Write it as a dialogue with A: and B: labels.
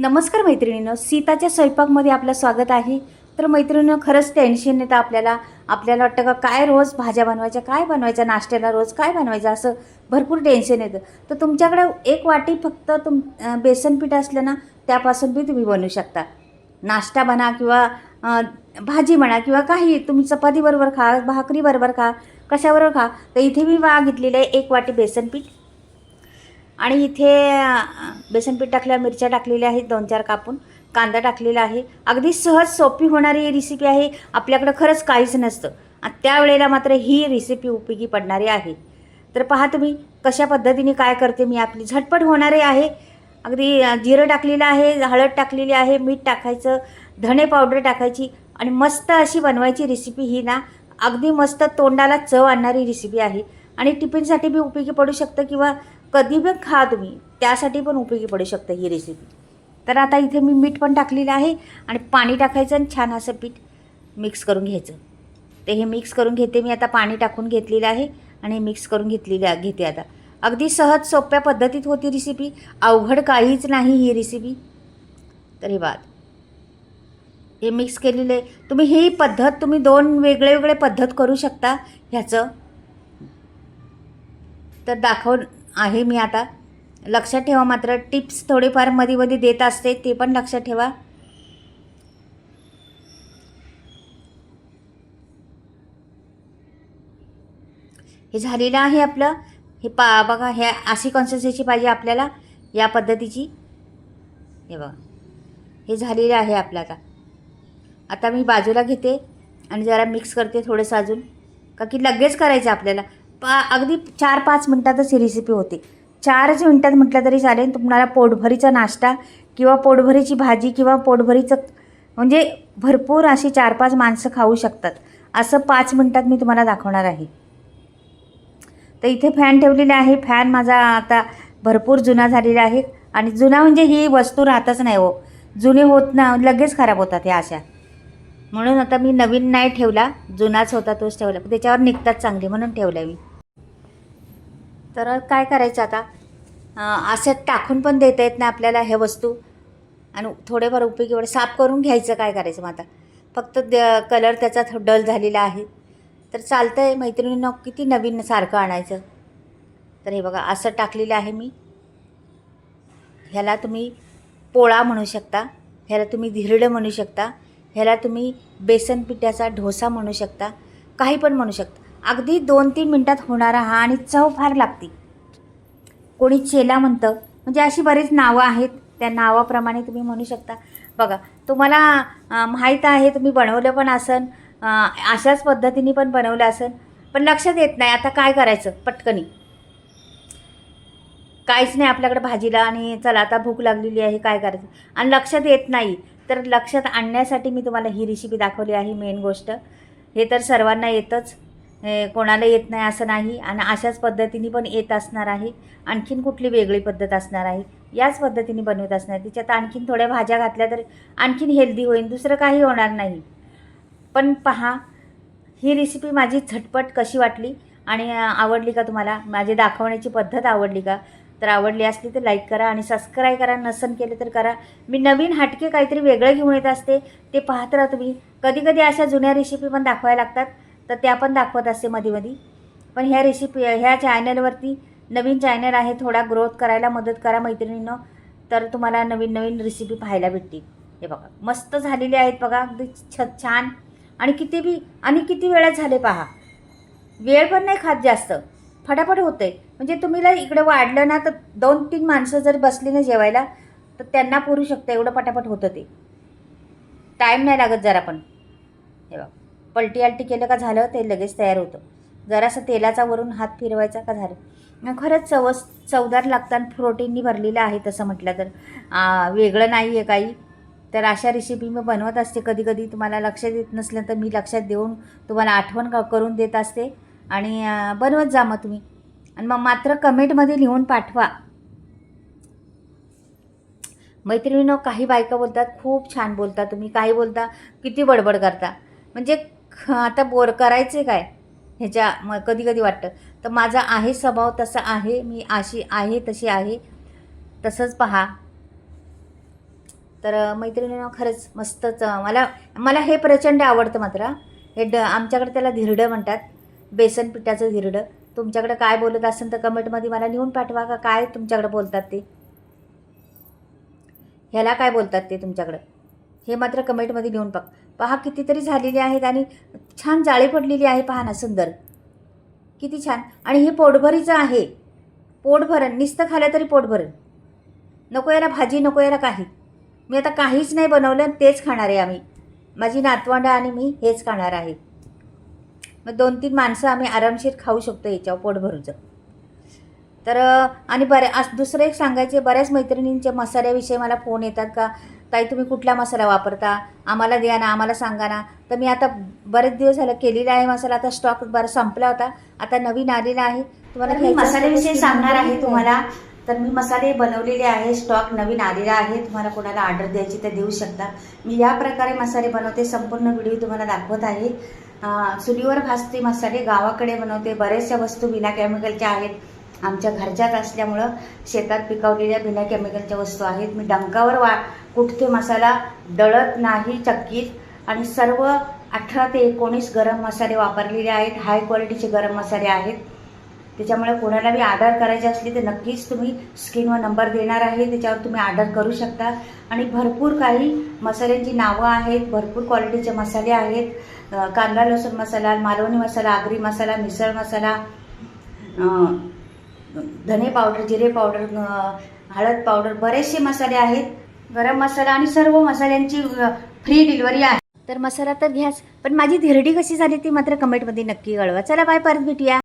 A: नमस्कार मैत्रिणीनं सीताच्या स्वयंपाकमध्ये आपलं स्वागत आहे. तर मैत्रिणीनं खरंच टेन्शन येतं आपल्याला. आपल्याला वाटतं का काय रोज भाज्या बनवायच्या काय बनवायच्या नाश्त्याला रोज काय बनवायचं असं भरपूर टेन्शन येतं. तर तुमच्याकडे एक वाटी फक्त तुम बेसन पीठ असलं ना त्यापासून बी तुम्ही बनवू शकता. नाश्ता म्हणा किंवा भाजी म्हणा किंवा काही तुम्ही चपातीबरोबर खा भाकरीबरोबर खा कशाबरोबर खा. तर इथे मी वा घेतलेलं आहे एक वाटी बेसन पीठ. आणि इथे बेसनपीठ टाकल्या मिरच्या टाकलेल्या आहेत दोन चार कापून. कांदा टाकलेला आहे. अगदी सहज सोपी होणारी रेसिपी आहे. आपल्याकडं खरंच काहीच नसतं. आणि त्यावेळेला मात्र ही रेसिपी उपयोगी पडणारी आहे. तर पहा तुम्ही कशा पद्धतीने काय करते मी आपली. झटपट होणारे आहे. अगदी जिरं टाकलेलं आहे हळद टाकलेली आहे मीठ टाकायचं धणे पावडर टाकायची आणि मस्त अशी बनवायची रेसिपी ही ना अगदी मस्त तोंडाला चव आणणारी रेसिपी आहे. आणि टिफिनसाठी बी उपयोगी पडू शकतं किंवा कधी पण खा तुम्ही. त्यासाठी पण उपयोगी पडू शकतं ही रेसिपी तर आता इथे मी मीठ पण टाकलेलं आहे आणि पाणी टाकायचं आणि छान असं पीठ मिक्स करून घ्यायचं. ते हे मिक्स करून घेते मी. आता पाणी टाकून घेतलेलं आहे आणि मिक्स करून घेतलेली घेते आता. अगदी सहज सोप्या पद्धतीत होती रेसिपी अवघड काहीच नाही ही रेसिपी तर हे बाद हे मिक्स केलेले तुम्ही ही पद्धत तुम्ही दोन वेगळे वेगळे पद्धत करू शकता ह्याचं. तर दाखव आहे मी आता. लक्षात ठेवा मात्र टिप्स थोडेफारमध्ये मध्ये देत असते ते पण लक्षात ठेवा. हे झालेलं आहे आपलं. हे पा बघा हे अशी कन्सिस्टन्सी पाहिजे आपल्याला या पद्धतीची. हे बघा. हे झालेलं आहे आपलं आता. आता मी बाजूला घेते आणि जरा मिक्स करते थोडंसं अजून. का की लगेच करायचं आपल्याला. पा अगदी चार पाच मिनटातच ही रेसिपी होते. चारच मिनटात म्हटलं तरी चालेल. तुम्हाला पोटभरीचा नाश्ता किंवा पोटभरीची भाजी किंवा पोटभरीचं म्हणजे भरपूर अशी चार पाच माणसं खाऊ शकतात. असं पाच मिनटात मी तुम्हाला दाखवणार आहे. तर इथे फॅन ठेवलेले आहे. फॅन माझा आता भरपूर जुना झालेला आहे. आणि जुना म्हणजे ही वस्तू राहतच नाही हो. जुने होत ना लगेच खराब होतात ह्या अशा. म्हणून आता मी नवीन नाही ठेवला. जुनाच होता तोच ठेवला. त्याच्यावर निघतात चांगली म्हणून ठेवला मी. तर काय करायचं आता? असं टाकून पण देता येत नाही आपल्याला ह्या वस्तू. आणि थोडेफार उपयोगी साफ करून घ्यायचं काय करायचं मग आता? फक्त द कलर त्याचा डल झालेला आहे. तर चालतं आहे मैत्रिणीनं किती नवीन सारखं आणायचं. तर हे बघा असं टाकलेलं आहे मी. ह्याला तुम्ही पोळा म्हणू शकता. ह्याला तुम्ही धिरडं म्हणू शकता. ह्याला तुम्ही बेसन पिठ्याचा ढोसा म्हणू शकता. काही पण म्हणू शकता. अगदी दोन तीन मिनटात होणारा हा आणि चव फार लागते. कोणी चेला म्हणतं म्हणजे अशी बरीच नावं आहेत. त्या नावाप्रमाणे तुम्ही म्हणू शकता. बघा तुम्हाला माहीत आहे तुम्ही बनवलं पण असन अशाच पद्धतीने पण बनवलं असन पण लक्षात येत नाही आता काय करायचं? पटकनी. काहीच नाही आपल्याकडे भाजीला आणि चला आता भूक लागलेली आहे काय करायचं? आणि लक्षात येत नाही. तर लक्षात आणण्यासाठी मी तुम्हाला ही रेसिपी दाखवली आहे मेन गोष्ट. हे तर सर्वांना येतच. कोणाला येत नाही असं नाही आणि अशाच पद्धतीने पण येत असणार आहे. आणखीन कुठली वेगळी पद्धत असणार आहे? याच पद्धतीने बनवत असणार तिच्यात आणखीन थोड्या भाज्या घातल्या तर आणखीन हेल्दी होईल. दुसरं काही होणार नाही. पण पहा ही रेसिपी माझी झटपट कशी वाटली आणि आवडली का तुम्हाला? माझी दाखवण्याची पद्धत आवडली का? तर आवडली असली तर लाईक करा आणि सबस्क्राईब करा. नसन केले तर करा. मी नवीन हटके काहीतरी वेगळं घेऊन येत असते. ते पाहत राहा तुम्ही. कधी कधी अशा जुन्या रेसिपी पण दाखवायला लागतात. तर त्या पण दाखवत असते मध्ये मध्ये पण ह्या रेसिपी ह्या चॅनलवरती नवीन चॅनल आहे थोडा ग्रोथ करायला मदत करा मैत्रिणींनो. तर तुम्हाला नवीन नवीन रेसिपी पाहायला भेटतील. हे बघा मस्त झालेले आहेत बघा अगदी छ छान. आणि किती बी आणि किती वेळात झाले पहा. वेळ पण नाही खात जास्त. फटाफट होतं आहे म्हणजे तुम्हीला इकडे वाढलं ना तर दोन तीन माणसं जर बसली ना जेवायला तर त्यांना पुरू शकतं एवढं पटापट होतं ते. टाईम नाही लागत जरा पण. हे बघा. पलटी आलटी केलं का झालं? ते लगेच तयार होतं. जरासं तेलाचा वरून हात फिरवायचा का झालं? खरंच चवस चवदार लागतात प्रोटीननी भरलेलं आहे तसं म्हटलं तर. वेगळं नाही आहे काही. तर अशा रेसिपी मी बनवत असते कधी कधी तुम्हाला लक्षात येत नसलं तर मी लक्षात देऊन तुम्हाला आठवण क- करून देत असते. आणि बनवत जा मग तुम्ही. आणि मग मात्र कमेंटमध्ये लिहून पाठवा. मैत्रिणीनं काही बायका बोलतात खूप छान बोलता तुम्ही. काही बोलता किती बडबड करता. म्हणजे आता बोर करायचे काय? ह्याच्या मग कधी कधी वाटतं. तर माझा आहे स्वभाव तसा आहे मी अशी आहे तशी आहे. तसंच पहा. तर मैत्रिणीनं खरंच मस्तच मला मला हे प्रचंड आवडतं मात्र हे ड आमच्याकडे त्याला धिरडं म्हणतात. बेसन पिठाचं धिरडं. तुमच्याकडे काय बोलत असेल तर कमेंटमध्ये मला लिहून पाठवा का काय तुमच्याकडे बोलतात ते? ह्याला काय बोलतात ते तुमच्याकडं? हे मात्र कमेंटमध्ये लिहून पहा. पहा कितीतरी झालेली आहेत आणि छान जाळी पडलेली आहे पहा ना सुंदर. किती छान. आणि हे पोटभरीचं आहे. पोटभरण नुसतं खाल्लं तरी पोटभरण. नको याला भाजी नको याला काही. मी आता काहीच नाही बनवलं आणि तेच खाणार आहे आम्ही. माझी नातवंडं आणि मी हेच खाणार आहे. मग दोन तीन माणसं आम्ही आरामशीर खाऊ शकतो याच्यावर पोटभरूचं. तर आणि बऱ्या दुसरं एक सांगायचे बऱ्याच मैत्रिणींच्या मसाल्याविषयी मला फोन येतात का? ताई तुम्ही कुठला मसाला वापरता? आम्हाला द्या ना आम्हाला सांगा ना. तर मी आता बरेच दिवस झालं केलेला आहे मसाला आता स्टॉक बरं संपला होता. आता नवीन आलेला आहे. तुम्हाला
B: मी मसाल्याविषयी सांगणार आहे. तुम्हाला. तर मी मसाले बनवलेले आहे स्टॉक नवीन आलेला आहे. तुम्हाला कोणाला ऑर्डर द्यायची तर देऊ शकता. मी या प्रकारे मसाले बनवते संपूर्ण व्हिडिओ तुम्हाला दाखवत आहे. चुलीवर भाजते मसाले गावाकडे बनवते. बऱ्याचशा वस्तू बिना केमिकलच्या आहेत. आमच्या घरच्याच असल्यामुळं शेतात पिकवलेल्या बिना केमिकलच्या वस्तू आहेत. मी डंकावर वा कुठते मसाला दळत नाही चक्कीत. आणि सर्व अठरा ते एकोणीस गरम मसाले वापरलेले आहेत. हाय क्वालिटीचे गरम मसाले आहेत. त्याच्यामुळे कोणाला बी ऑर्डर करायची असली तर नक्कीच तुम्ही स्क्रीनवर नंबर देणार आहे. त्याच्यावर तुम्ही ऑर्डर करू शकता. आणि भरपूर काही मसाल्यांची नावं आहेत. भरपूर क्वालिटीचे मसाले आहेत. कांदा लसूण मसाला मालवणी मसाला आगरी मसाला मिसळ मसाला धने पावडर जिरे पावडर हळद पावडर बरेचसे मसाले आहेत. गरम मसाला आणि सर्व मसाल्यांची फ्री डिलिव्हरी आहे.
A: तर मसाला तर घ्याच पण माझी धिरडी कशी झाली ती मात्र कमेंटमध्ये नक्की कळवा. चला बाय परत भेटूया.